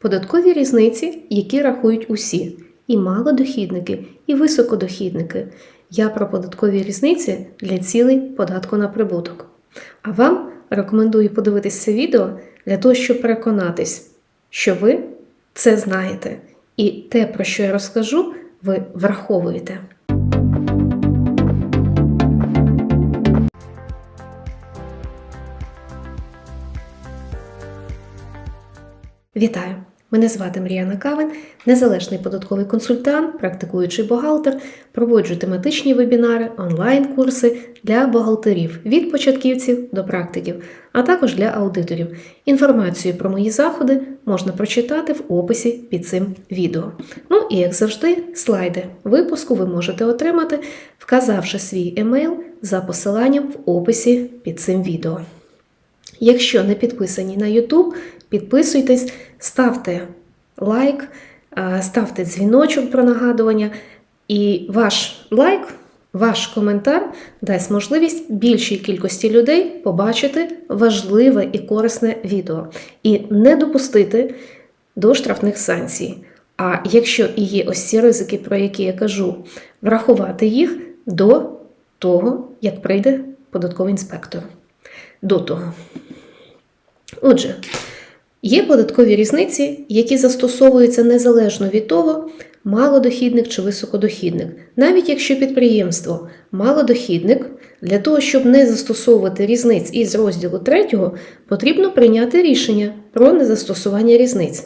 Податкові різниці, які рахують усі, і малодохідники, і високодохідники. Я про податкові різниці для цілей податку на прибуток. А вам рекомендую подивитись це відео для того, щоб переконатись, що ви це знаєте, і те, про що я розкажу, ви враховуєте. Вітаю! Мене звати Мріяна Кавин, незалежний податковий консультант, практикуючий бухгалтер, проводжу тематичні вебінари, онлайн-курси для бухгалтерів від початківців до практиків, а також для аудиторів. Інформацію про мої заходи можна прочитати в описі під цим відео. Ну і як завжди, слайди випуску ви можете отримати, вказавши свій емейл за посиланням в описі під цим відео. Якщо не підписані на YouTube, підписуйтесь, ставте лайк, ставте дзвіночок про нагадування, і ваш лайк, ваш коментар дасть можливість більшій кількості людей побачити важливе і корисне відео і не допустити до штрафних санкцій. А якщо і є ось ці ризики, про які я кажу, врахувати їх до того, як прийде податковий інспектор. До того. Отже, є податкові різниці, які застосовуються незалежно від того, малодохідник чи високодохідник. Навіть якщо підприємство малодохідник, для того, щоб не застосовувати різниць із розділу 3, потрібно прийняти рішення про незастосування різниць.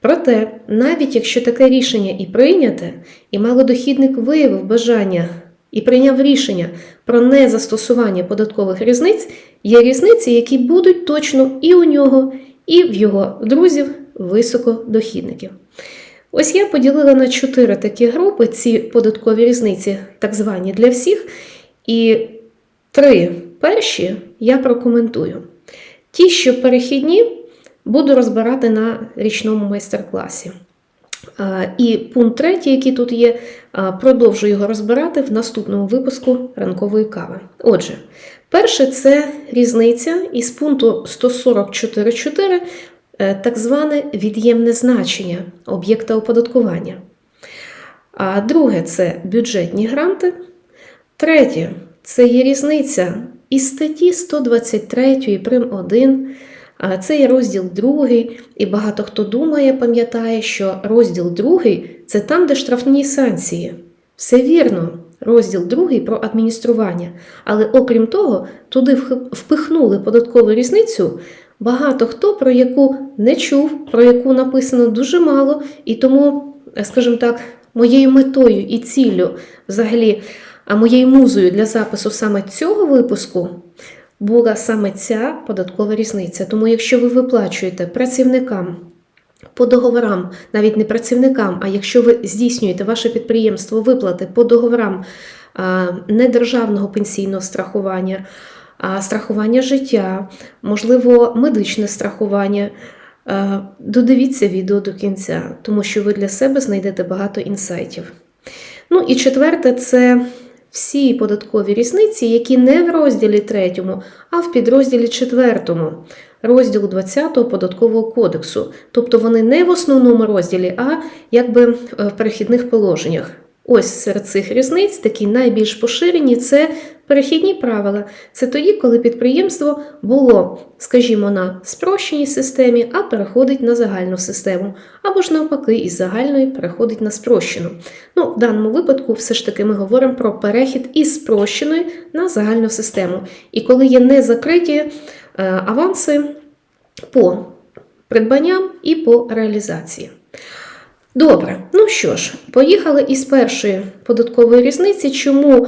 Проте, навіть якщо таке рішення і прийняте, і малодохідник виявив бажання і прийняв рішення про незастосування податкових різниць, є різниці, які будуть точно і у нього, і в його друзів високодохідників. Ось я поділила на чотири такі групи ці податкові різниці, так звані для всіх. І три перші я прокоментую. Ті, що перехідні, буду розбирати на річному майстер-класі. І пункт третій, який тут є, продовжу його розбирати в наступному випуску ранкової кави. Отже, перше це різниця із пункту 144.4, е, так зване від'ємне значення об'єкта оподаткування. А друге це бюджетні гранти. Третє це є різниця із статті 123 прим 1. А Це є розділ другий, і багато хто думає, пам'ятає, що розділ другий це там, де штрафні санкції. Все вірно, розділ другий про адміністрування. Але окрім того, туди впихнули податкову різницю. Багато хто про яку не чув, про яку написано дуже мало, і тому, скажімо так, моєю метою і ціллю, взагалі, а моєю музою для запису саме цього випуску була саме ця податкова різниця. Тому, якщо ви виплачуєте працівникам по договорам, навіть не працівникам, а якщо ви здійснюєте ваше підприємство виплати по договорам недержавного пенсійного страхування, страхування життя, можливо, медичне страхування. Додивіться відео до кінця, тому що ви для себе знайдете багато інсайтів. Ну і четверте, це всі податкові різниці, які не в розділі 3, а в підрозділі 4, розділу 20 податкового кодексу. Тобто вони не в основному розділі, а якби в перехідних положеннях. Ось серед цих різниць такі найбільш поширені це перехідні правила. Це тоді, коли підприємство було, скажімо, на спрощеній системі, а переходить на загальну систему, або ж навпаки, із загальної переходить на спрощену. Ну, в даному випадку, все ж таки, ми говоримо про перехід із спрощеної на загальну систему. І коли є незакриті е, аванси по придбанням і по реалізації. Добре, ну що ж, поїхали із першої податкової різниці, чому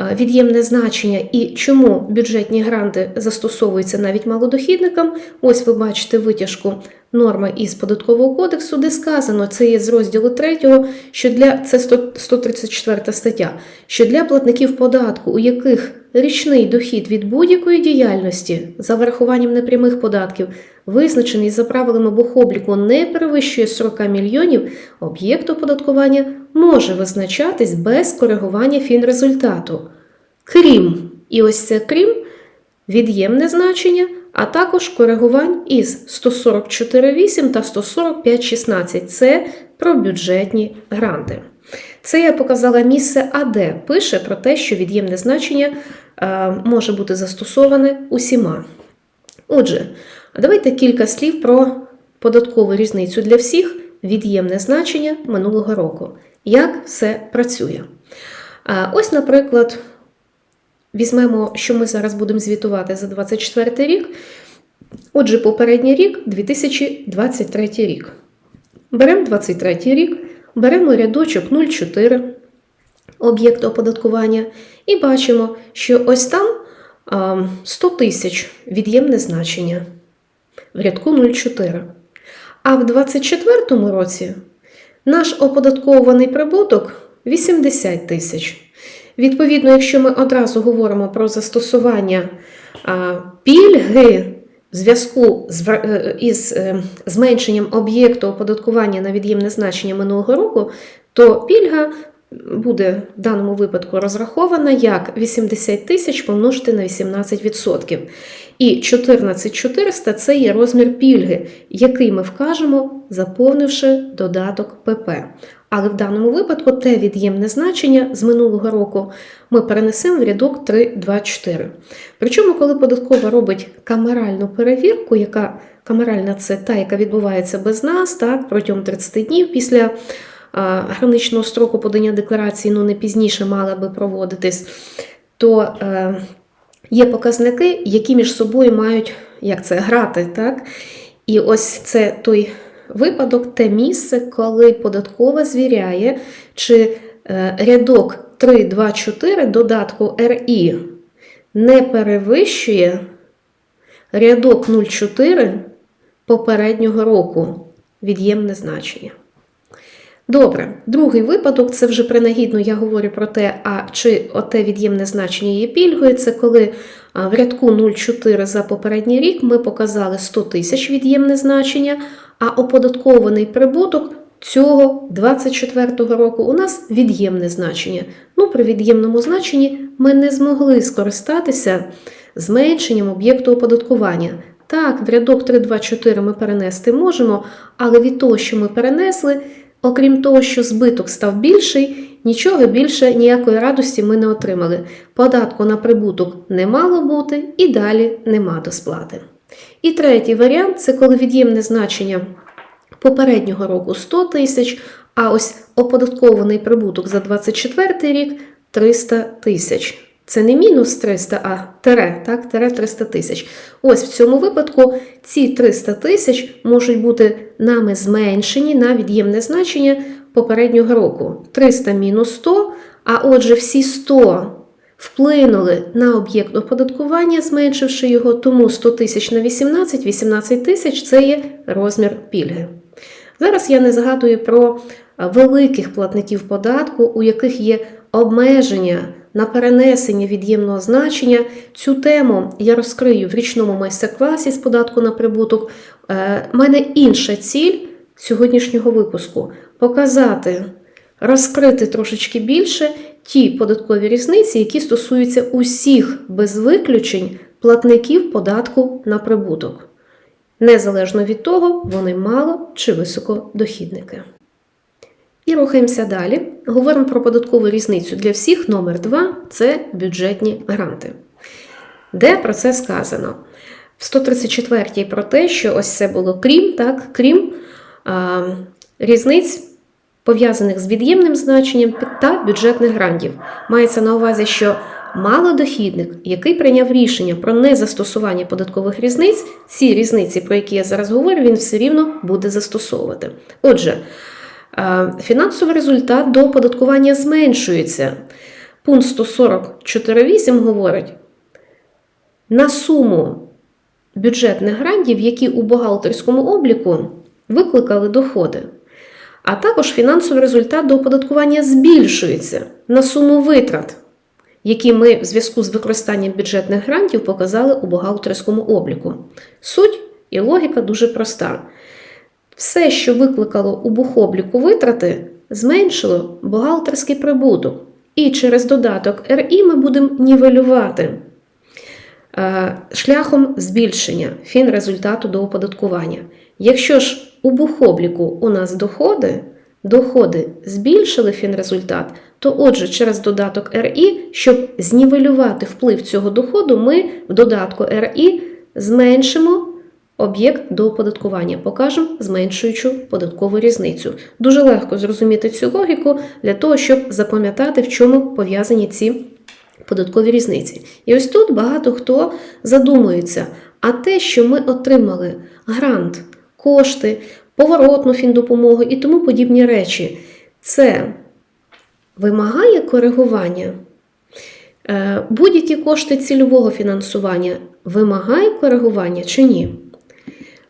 е, від'ємне значення і чому бюджетні гранти застосовуються навіть малодохідникам. Ось ви бачите витяжку норми із податкового кодексу, де сказано, це є з розділу 3, що для це 100 134 стаття, що для платників податку, у яких річний дохід від будь-якої діяльності за врахуванням непрямих податків, визначений за правилами бухобліку, не перевищує 40 мільйонів, об'єкт оподаткування може визначатись без коригування фінрезультату. Крім, і ось це крім, від'ємне значення а також коригувань із 144.8 та 145.16. Це про бюджетні гранти. Це я показала місце АД пише про те, що від'ємне значення е, може бути застосоване усіма. Отже, давайте кілька слів про податкову різницю для всіх, від'ємне значення минулого року. Як все працює? А Ось, наприклад, візьмемо, що ми зараз будемо звітувати за 2024 рік. Отже, попередній рік 2023 рік. Беремо 23 рік, беремо рядочок 0,4 об'єкт оподаткування і бачимо, що ось там 100 тисяч від'ємне значення в рядку 0,4. А в 2024 році наш оподатковуваний прибуток 80 тисяч. Відповідно, якщо ми одразу говоримо про застосування пільги в зв'язку з, е, із е, зменшенням об'єкту оподаткування на від'ємне значення минулого року, то пільга буде в даному випадку розрахована як 80 тисяч помножити на 18%. І 14 400 – це є розмір пільги, який ми вкажемо, заповнивши додаток ПП. Але в даному випадку те від'ємне значення з минулого року ми перенесемо в рядок 324. Причому, коли податкова робить камеральну перевірку, яка камеральна це та, яка відбувається без нас, так, протягом 30 днів після а, граничного строку подання декларації, ну не пізніше мала би проводитись, то е, є показники, які між собою мають як це, грати. Так? І ось це той випадок, те місце, коли податкова звіряє, чи е, рядок 324 додатку РІ не перевищує рядок 0,4 попереднього року від'ємне значення. Добре, другий випадок це вже принагідно я говорю про те, а чи оте від'ємне значення є пільгою. Це коли в рядку 0,4 за попередній рік ми показали 100 тисяч від'ємне значення, а оподаткований прибуток цього 24 року у нас від'ємне значення. Ну, при від'ємному значенні ми не змогли скористатися зменшенням об'єкту оподаткування. Так, в рядок 324 ми перенести можемо, але від того, що ми перенесли, окрім того, що збиток став більший, нічого більше, ніякої радості ми не отримали. Податку на прибуток не мало бути і далі нема до сплати. І третій варіант це коли від'ємне значення попереднього року 100 тисяч, а ось оподаткований прибуток за 24 рік 300 тисяч. Це не мінус 300, а тере, так, тере 300 тисяч. Ось в цьому випадку ці 300 тисяч можуть бути нами зменшені на від'ємне значення попереднього року. 300 мінус 100, а отже, всі 100 вплинули на об'єкт оподаткування, зменшивши його, тому 100 тисяч на 18, 18 тисяч це є розмір пільги. Зараз я не згадую про великих платників податку, у яких є обмеження на перенесення від'ємного значення. Цю тему я розкрию в річному майстер-класі з податку на прибуток. У мене інша ціль сьогоднішнього випуску показати, розкрити трошечки більше ті податкові різниці, які стосуються усіх без виключень платників податку на прибуток. Незалежно від того, вони мало чи високодохідники. І рухаємося далі. Говоримо про податкову різницю для всіх. Номер 2 це бюджетні гранти. Де про це сказано? В 134-й про те, що ось це було крім, так, крім а, різниць, пов'язаних з від'ємним значенням та бюджетних грантів. Мається на увазі, що малодохідник, який прийняв рішення про незастосування податкових різниць, ці різниці, про які я зараз говорю, він все рівно буде застосовувати. Отже, фінансовий результат до оподаткування зменшується. Пункт 144.8 говорить, на суму бюджетних грантів, які у бухгалтерському обліку викликали доходи. А також фінансовий результат до оподаткування збільшується на суму витрат, які ми в зв'язку з використанням бюджетних грантів показали у бухгалтерському обліку. Суть і логіка дуже проста. Все, що викликало у бухобліку витрати, зменшило бухгалтерський прибуток. І через додаток РІ ми будемо нівелювати е, шляхом збільшення фінрезультату до оподаткування. Якщо ж у бухобліку у нас доходи, доходи збільшили фінрезультат, то отже, через додаток РІ, щоб знівелювати вплив цього доходу, ми в додатку РІ зменшимо об'єкт до оподаткування, покажемо зменшуючу податкову різницю. Дуже легко зрозуміти цю логіку для того, щоб запам'ятати, в чому пов'язані ці податкові різниці. І ось тут багато хто задумується, а те, що ми отримали грант, кошти, поворотну фіндопомогу і тому подібні речі, це вимагає коригування. Е, Будь-які кошти цільового фінансування вимагає коригування чи ні?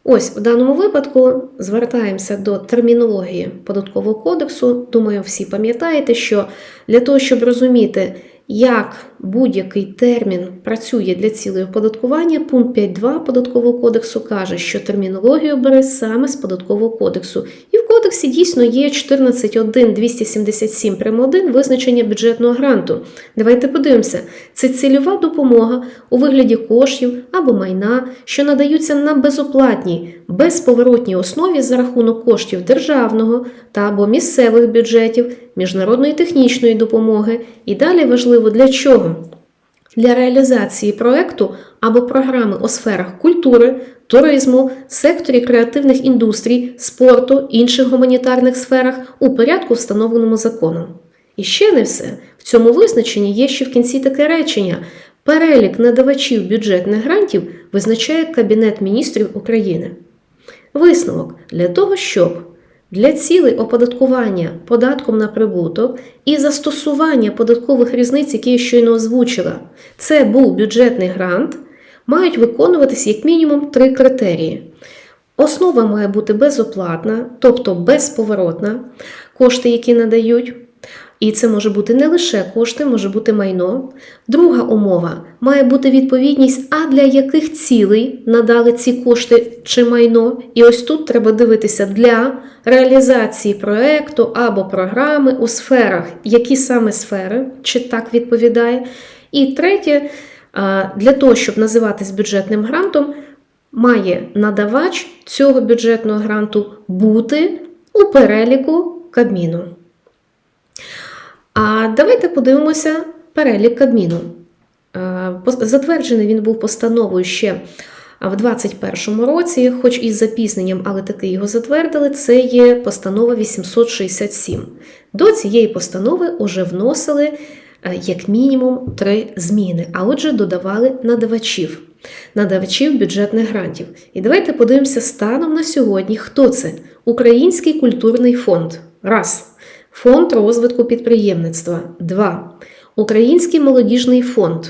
Ось в даному випадку звертаємося до термінології податкового кодексу. Думаю, всі пам'ятаєте, що для того, щоб розуміти, як будь-який термін працює для цілей оподаткування, пункт 5.2 податкового кодексу каже, що термінологію бере саме з податкового кодексу. І в кодексі дійсно є 14.1.277 прямо 1 визначення бюджетного гранту. Давайте подивимося, це цільова допомога у вигляді коштів або майна, що надаються на безоплатній, безповоротній основі за рахунок коштів державного та або місцевих бюджетів, міжнародної технічної допомоги. І далі важливо для чого? Для реалізації проекту або програми у сферах культури, туризму, секторі креативних індустрій, спорту, інших гуманітарних сферах у порядку, встановленому законом. І ще не все. В цьому визначенні є ще в кінці таке речення: перелік надавачів бюджетних грантів визначає Кабінет міністрів України. Висновок для того, щоб для цілей оподаткування податком на прибуток і застосування податкових різниць, які я щойно озвучила, це був бюджетний грант, мають виконуватись як мінімум три критерії. Основа має бути безоплатна, тобто безповоротна, кошти, які надають. І це може бути не лише кошти, може бути майно. Друга умова має бути відповідність, а для яких цілей надали ці кошти чи майно. І ось тут треба дивитися для реалізації проекту або програми у сферах, які саме сфери, чи так відповідає. І третє, для того, щоб називатись бюджетним грантом, має надавач цього бюджетного гранту бути у переліку Кабміну. А давайте подивимося перелік Кабміну. Е, Затверджений він був постановою ще в 2021 році, хоч із запізненням, але таки його затвердили. Це є постанова 867. До цієї постанови вже вносили е, як мінімум три зміни, а отже, додавали надавачів, надавачів бюджетних грантів. І давайте подивимося станом на сьогодні, хто це? Український культурний фонд. Раз. Фонд розвитку підприємництва. 2. Український молодіжний фонд.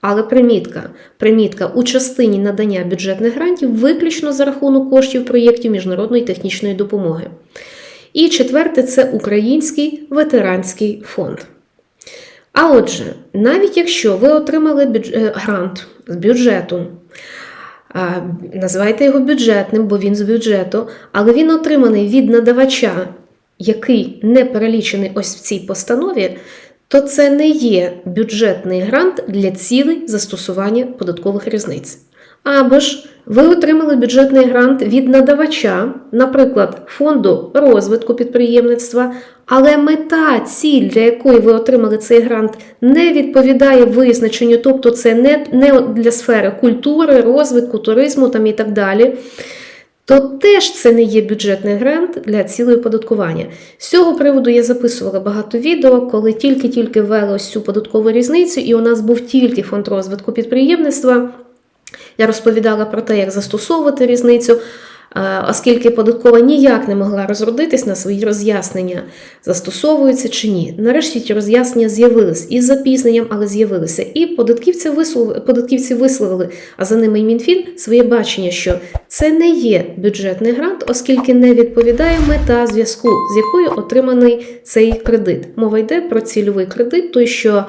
Але примітка. Примітка у частині надання бюджетних грантів виключно за рахунок коштів проєктів міжнародної технічної допомоги. І четверте це Український ветеранський фонд. А отже, навіть якщо ви отримали бюдж- е, грант з бюджету, називайте його бюджетним, бо він з бюджету, але він отриманий від надавача, який не перелічений ось в цій постанові, то це не є бюджетний грант для цілей застосування податкових різниць. Або ж ви отримали бюджетний грант від надавача, наприклад, фонду розвитку підприємництва, але мета, ціль, для якої ви отримали цей грант, не відповідає визначенню, тобто це не, для сфери культури, розвитку, туризму там і так далі. То теж це не є бюджетний грант для цілої податкування. З цього приводу я записувала багато відео, коли тільки-тільки ввели ось цю податкову різницю, і у нас був тільки фонд розвитку підприємництва. Я розповідала про те, як застосовувати різницю, оскільки податкова ніяк не могла розродитись на свої роз'яснення, застосовуються чи ні. Нарешті ті роз'яснення з'явились із запізненням, але з'явилися. І податківці висловили, податківці висловили, а за ними й Мінфін, своє бачення, що це не є бюджетний грант, оскільки не відповідає мета зв'язку, з якою отриманий цей кредит. Мова йде про цільовий кредит, той, що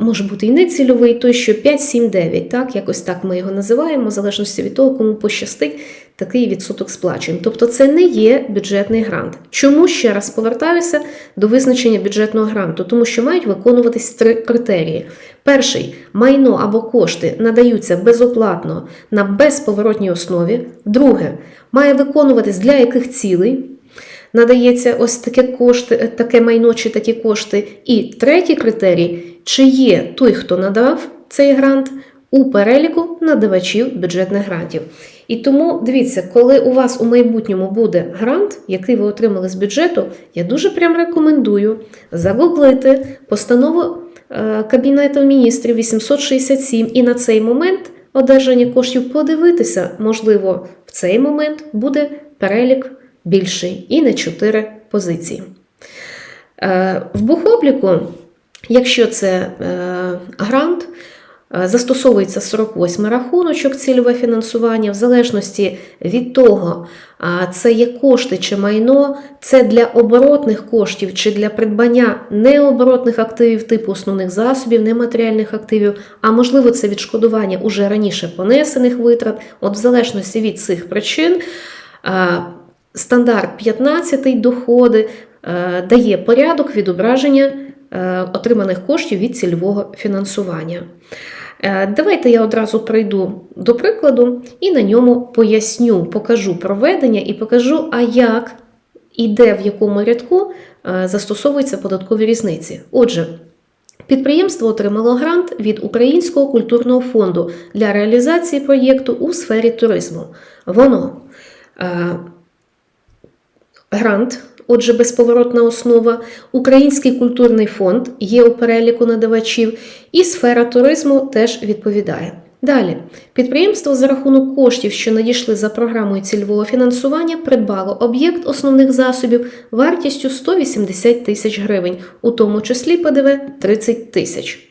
може бути і не цільовий, той, що 5, 7, 9, так, якось так ми його називаємо, в залежності від того, кому пощастить такий відсоток сплачуємо. Тобто це не є бюджетний грант. Чому ще раз повертаюся до визначення бюджетного гранту? Тому що мають виконуватись три критерії. Перший майно або кошти надаються безоплатно на безповоротній основі. Друге, має виконуватись для яких цілей. Надається ось таке кошти, таке майно чи такі кошти. І третій критерій, чи є той, хто надав цей грант, у переліку надавачів бюджетних грантів. І тому дивіться, коли у вас у майбутньому буде грант, який ви отримали з бюджету, я дуже прям рекомендую загуглити постанову е, Кабінету міністрів 867 і на цей момент одержання коштів подивитися, можливо, в цей момент буде перелік більший і не 4 позиції. Е, В бухобліку, якщо це е, грант, застосовується 48 рахуночок цільове фінансування, в залежності від того, це є кошти чи майно, це для оборотних коштів чи для придбання необоротних активів типу основних засобів, нематеріальних активів, а можливо, це відшкодування уже раніше понесених витрат. От в залежності від цих причин. Стандарт 15 доходи е, дає порядок відображення е, отриманих коштів від цільового фінансування. Е, Давайте я одразу прийду до прикладу і на ньому поясню, покажу проведення і покажу, а як і де в якому рядку е, застосовуються податкові різниці. Отже, Підприємство отримало грант від Українського культурного фонду для реалізації проєкту у сфері туризму. Воно е, Грант, отже, безповоротна основа, Український культурний фонд є у переліку надавачів, і сфера туризму теж відповідає. Далі, підприємство за рахунок коштів, що надійшли за програмою цільового фінансування, придбало об'єкт основних засобів вартістю 180 тисяч гривень, у тому числі ПДВ 30 тисяч.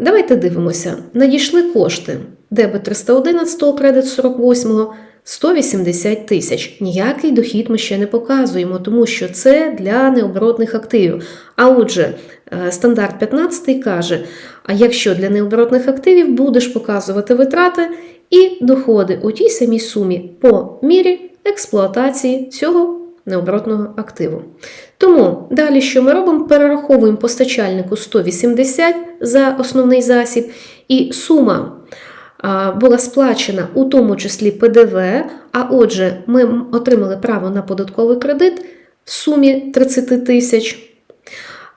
Давайте дивимося. Надійшли кошти. Дебет 311, кредит 48, 180 тисяч. Ніякий дохід ми ще не показуємо, тому що це для необоротних активів. А отже, е, стандарт 15 каже: а якщо для необоротних активів будеш показувати витрати і доходи у тій самій сумі по мірі експлуатації цього необоротного активу. Тому далі, що ми робимо, перераховуємо постачальнику 180 за основний засіб, і сума була сплачена у тому числі ПДВ, а отже, ми отримали право на податковий кредит в сумі 30 тисяч.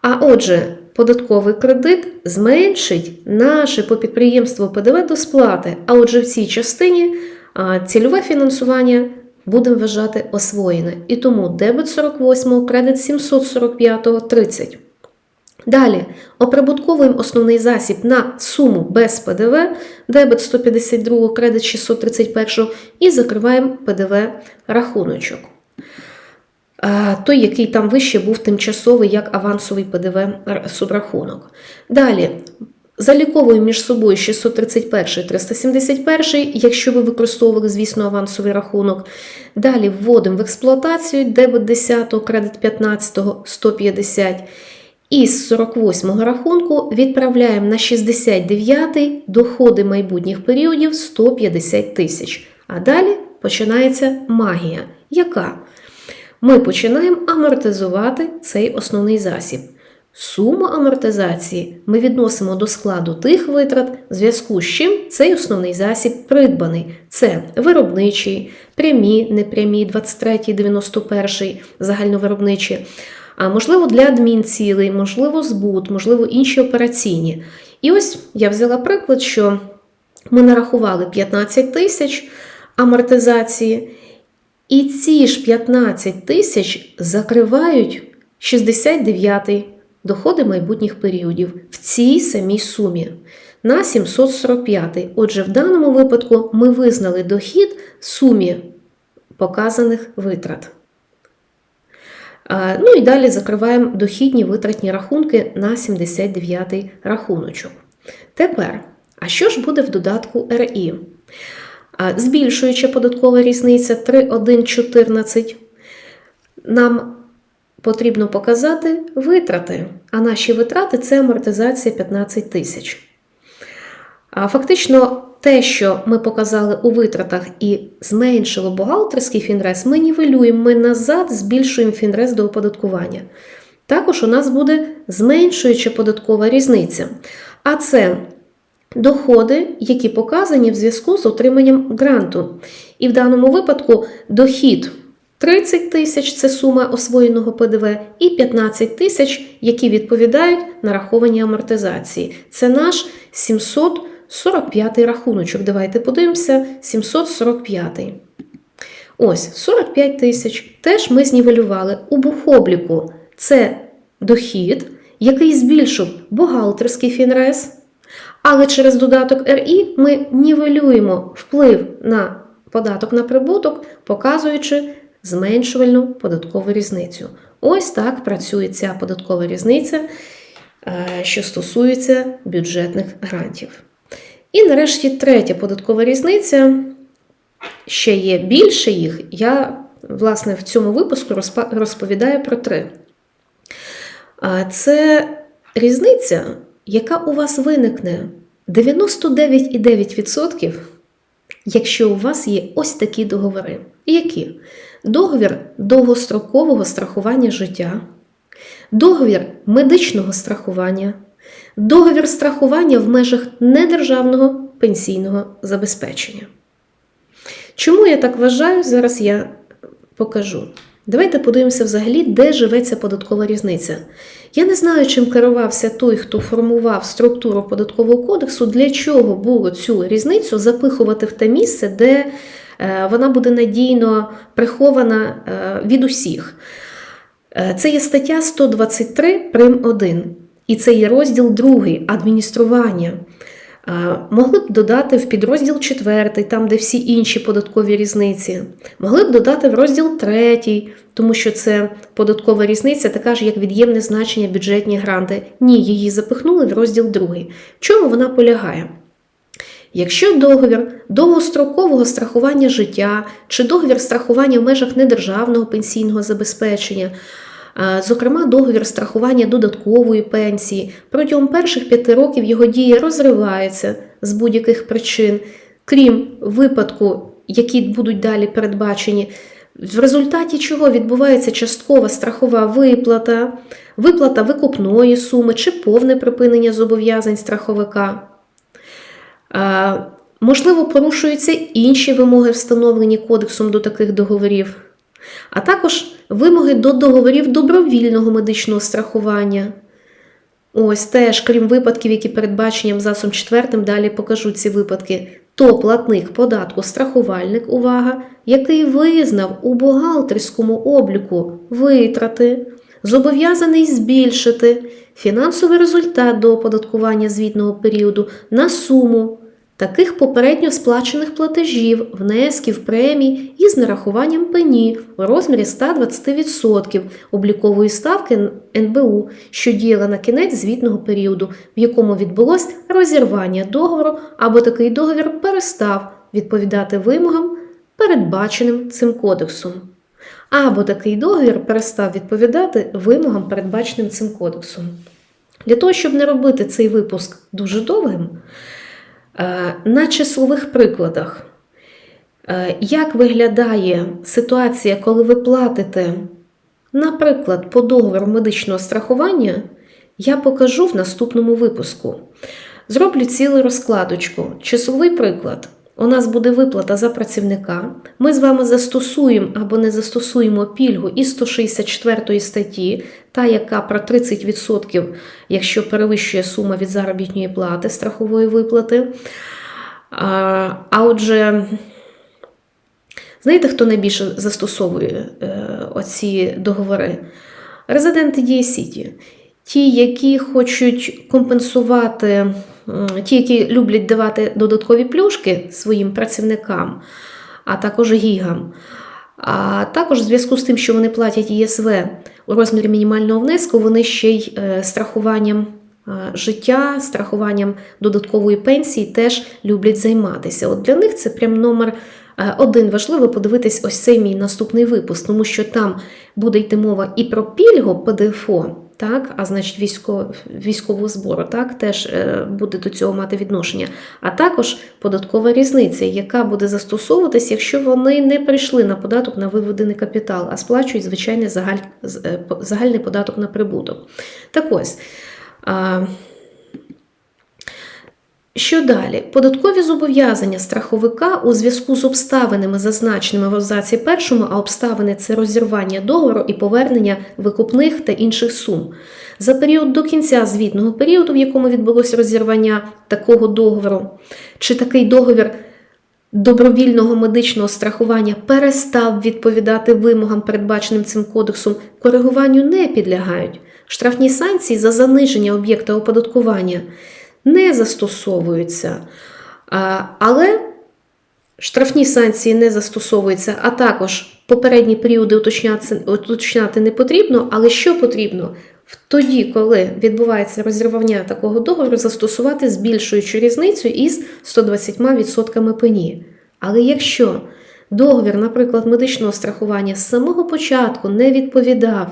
А отже, податковий кредит зменшить наше по підприємству ПДВ до сплати. А отже, в цій частині цільове фінансування будемо вважати освоєне. І тому дебет 48, кредит 745 30. Далі оприбутковуємо основний засіб на суму без ПДВ, дебет 152, кредит 631 і закриваємо ПДВ рахуночок. Той, який там вище був тимчасовий як авансовий ПДВ субрахунок. Далі заліковуємо між собою 631 371, якщо ви використовували, звісно, авансовий рахунок. Далі вводимо в експлуатацію дебет 10, кредит 15, 150. І з 48-го рахунку відправляємо на 69-й доходи майбутніх періодів 150 тисяч. А далі починається магія. Яка? Ми починаємо амортизувати цей основний засіб. Суму амортизації ми відносимо до складу тих витрат, в зв'язку з чим цей основний засіб придбаний. Це виробничий, прямі, непрямі, 23, 91, загальновиробничі, а можливо для адмінцілей, можливо, збут, можливо, інші операційні. І ось я взяла приклад, що ми нарахували 15 тисяч амортизації, і ці ж 15 тисяч закривають 69-й доходи майбутніх періодів в цій самій сумі на 745. Отже, в даному випадку ми визнали дохід сумі показаних витрат. Ну і далі закриваємо дохідні витратні рахунки на 79 рахуночок. Тепер, а що ж буде в додатку РІ? А, Збільшуюча податкова різниця 3,114, нам потрібно показати витрати, а наші витрати це амортизація 15 тисяч. Фактично, те, що ми показали у витратах і зменшило бухгалтерський фінрес, ми нівелюємо, ми назад збільшуємо фінрес до оподаткування. Також у нас буде зменшуюча податкова різниця. А це доходи, які показані в зв'язку з отриманням гранту. І в даному випадку дохід 30 тисяч це сума освоєного ПДВ, і 15 тисяч, які відповідають нарахованій амортизації. Це наш 745 рахуночок. Давайте подивимося, 745. Ось 45 тисяч. Теж ми знівелювали у бухобліку. Це дохід, який збільшив бухгалтерський фінрес. Але через додаток РІ ми нівелюємо вплив на податок на прибуток, показуючи зменшувальну податкову різницю. Ось так працює ця податкова різниця, е, що стосується бюджетних грантів. І нарешті третя податкова різниця. Ще є більше їх. Я, власне, в цьому випуску розповідаю про три. Це різниця, яка у вас виникне 99,9%, якщо у вас є ось такі договори. Які? Договір довгострокового страхування життя, договір медичного страхування, договір страхування в межах недержавного пенсійного забезпечення. Чому я так вважаю, зараз я покажу. Давайте подивимося взагалі, де живе ця податкова різниця. Я не знаю, чим керувався той, хто формував структуру податкового кодексу, для чого було цю різницю запихувати в те місце, де е, вона буде надійно прихована е, від усіх. Е, Це є стаття 123 прим 1. І це є розділ 2 адміністрування. Могли б додати в підрозділ 4, там, де всі інші податкові різниці. Могли б додати в розділ 3, тому що це податкова різниця, така ж, як від'ємне значення бюджетні гранти. Ні, її запихнули в розділ 2. В чому вона полягає? Якщо договір довгострокового страхування життя чи договір страхування в межах недержавного пенсійного забезпечення, зокрема договір страхування додаткової пенсії, протягом перших п'яти років його дія розривається з будь-яких причин, крім випадку, які будуть далі передбачені, в результаті чого відбувається часткова страхова виплата, виплата викупної суми чи повне припинення зобов'язань страховика. Можливо, порушуються інші вимоги, встановлені кодексом до таких договорів, а також вимоги до договорів добровільного медичного страхування. Ось теж, крім випадків, які передбачені абзацом 4, далі покажу ці випадки, то платник податку страхувальник, увага, який визнав у бухгалтерському обліку витрати, зобов'язаний збільшити фінансовий результат до оподаткування звітного періоду на суму таких попередньо сплачених платежів, внесків, премій із нарахуванням пені у розмірі 120% облікової ставки НБУ, що діяла на кінець звітного періоду, в якому відбулось розірвання договору або такий договір перестав відповідати вимогам, передбаченим цим кодексом. Або такий договір перестав відповідати вимогам, передбаченим цим кодексом. Для того, щоб не робити цей випуск дуже довгим, На числових прикладах, е, як виглядає ситуація, коли ви платите, наприклад, по договору медичного страхування, я покажу в наступному випуску. Зроблю цілу розкладочку. Часовий приклад. У нас буде виплата за працівника. Ми з вами застосуємо або не застосуємо пільгу із 164 статті, та яка про 30%, якщо перевищує сума від заробітної плати страхової виплати. А, а отже, знаєте, хто найбільше застосовує е, оці договори? Резиденти Дія Сіті. Ті, які хочуть компенсувати, ті, які люблять давати додаткові плюшки своїм працівникам, а також гігам. А також в зв'язку з тим, що вони платять ЄСВ у розмірі мінімального внеску, вони ще й е, страхуванням е, життя, страхуванням додаткової пенсії теж люблять займатися. От для них це прям номер е, один важливо подивитись ось цей мій наступний випуск, тому що там буде йти мова і про пільгу ПДФО, так, а значить військо, військового збору, так, теж е, буде до цього мати відношення, а також податкова різниця, яка буде застосовуватись, якщо вони не прийшли на податок на виведений капітал, а сплачують звичайний загаль, е, загальний податок на прибуток. Так ось. Що далі? Податкові зобов'язання страховика у зв'язку з обставинами, зазначеними в абзаці першому, а обставини це розірвання договору і повернення викупних та інших сум. За період до кінця звітного періоду, в якому відбулося розірвання такого договору, чи такий договір добровільного медичного страхування перестав відповідати вимогам, передбаченим цим кодексом, коригуванню не підлягають. Штрафні санкції за заниження об'єкта оподаткування не застосовуються. Але штрафні санкції не застосовуються, а також попередні періоди уточняти, не потрібно. Але що потрібно? Тоді, коли відбувається розірвання такого договору, застосувати збільшуючу різницю із 120% пені. Але якщо договір, наприклад, медичного страхування з самого початку не відповідав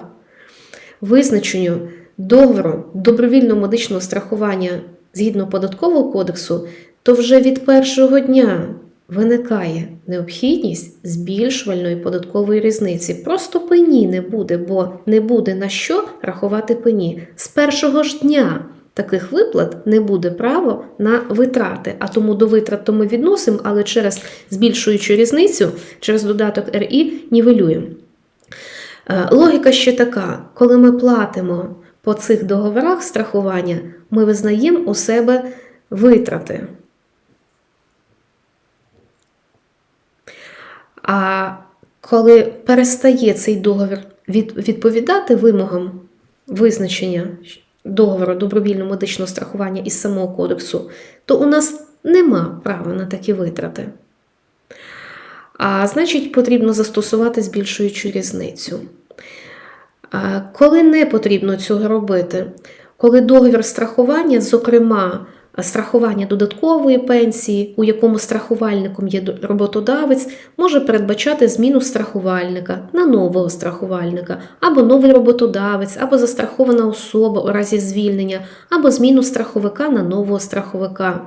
визначенню договору добровільного медичного страхування згідно податкового кодексу, то вже від першого дня виникає необхідність збільшувальної податкової різниці. Просто пені не буде, бо не буде на що рахувати пені. З першого ж дня таких виплат не буде право на витрати. А тому до витрат то ми відносимо, але через збільшуючу різницю, через додаток РІ нівелюємо. Е, Логіка ще така: коли ми платимо по цих договорах страхування, ми визнаємо у себе витрати. А коли перестає цей договір відповідати вимогам визначення договору добровільного медичного страхування із самого кодексу, то у нас нема права на такі витрати. А значить, потрібно застосувати збільшуючу різницю. Коли не потрібно цього робити, коли договір страхування, зокрема страхування додаткової пенсії, у якому страхувальником є роботодавець, може передбачати зміну страхувальника на нового страхувальника, або новий роботодавець, або застрахована особа у разі звільнення, або зміну страховика на нового страховика.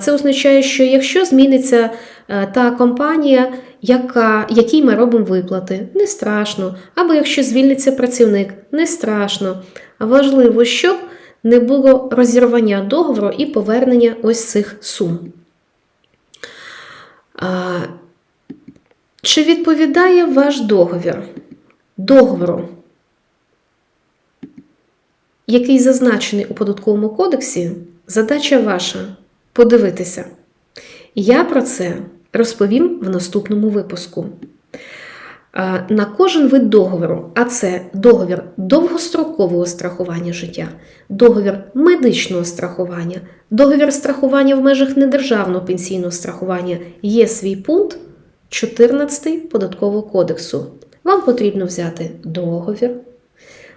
Це означає, що якщо зміниться е, та компанія, яка, якій ми робимо виплати, не страшно. Або якщо звільниться працівник, не страшно. Важливо, щоб не було розірвання договору і повернення ось цих сум. А, Чи відповідає ваш договір договору, який зазначений у податковому кодексі? Задача ваша подивитися. Я про це розповім в наступному випуску. На кожен вид договору, а це договір довгострокового страхування життя, договір медичного страхування, договір страхування в межах недержавного пенсійного страхування, є свій пункт 14 податкового кодексу. Вам потрібно взяти договір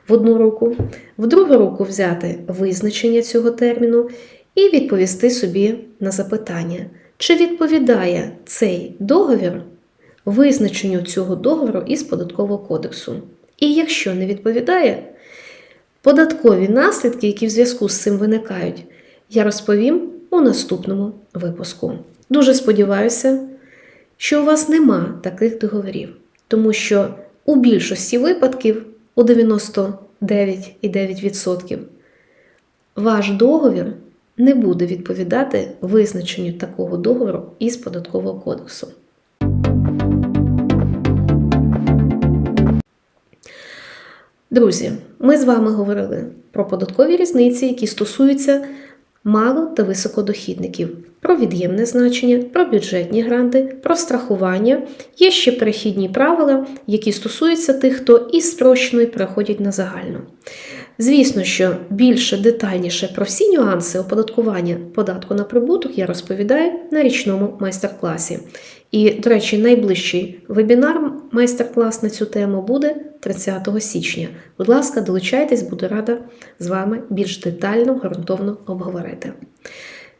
в одну руку, в другу руку взяти визначення цього терміну і відповісти собі на запитання, чи відповідає цей договір визначенню цього договору із податкового кодексу. І якщо не відповідає, податкові наслідки, які в зв'язку з цим виникають, я розповім у наступному випуску. Дуже сподіваюся, що у вас нема таких договорів, тому що у більшості випадків, у 99,9%, ваш договір не буде відповідати визначенню такого договору із податкового кодексу. Друзі, ми з вами говорили про податкові різниці, які стосуються мало та високодохідників, про від'ємне значення, про бюджетні гранти, про страхування. Є ще перехідні правила, які стосуються тих, хто із спрощеної переходять на загальну. Звісно, що більше детальніше про всі нюанси оподаткування податку на прибуток я розповідаю на річному майстер-класі. І, до речі, найближчий вебінар, майстер-клас на цю тему буде 30 січня. Будь ласка, долучайтесь, буду рада з вами більш детально, ґрунтовно обговорити.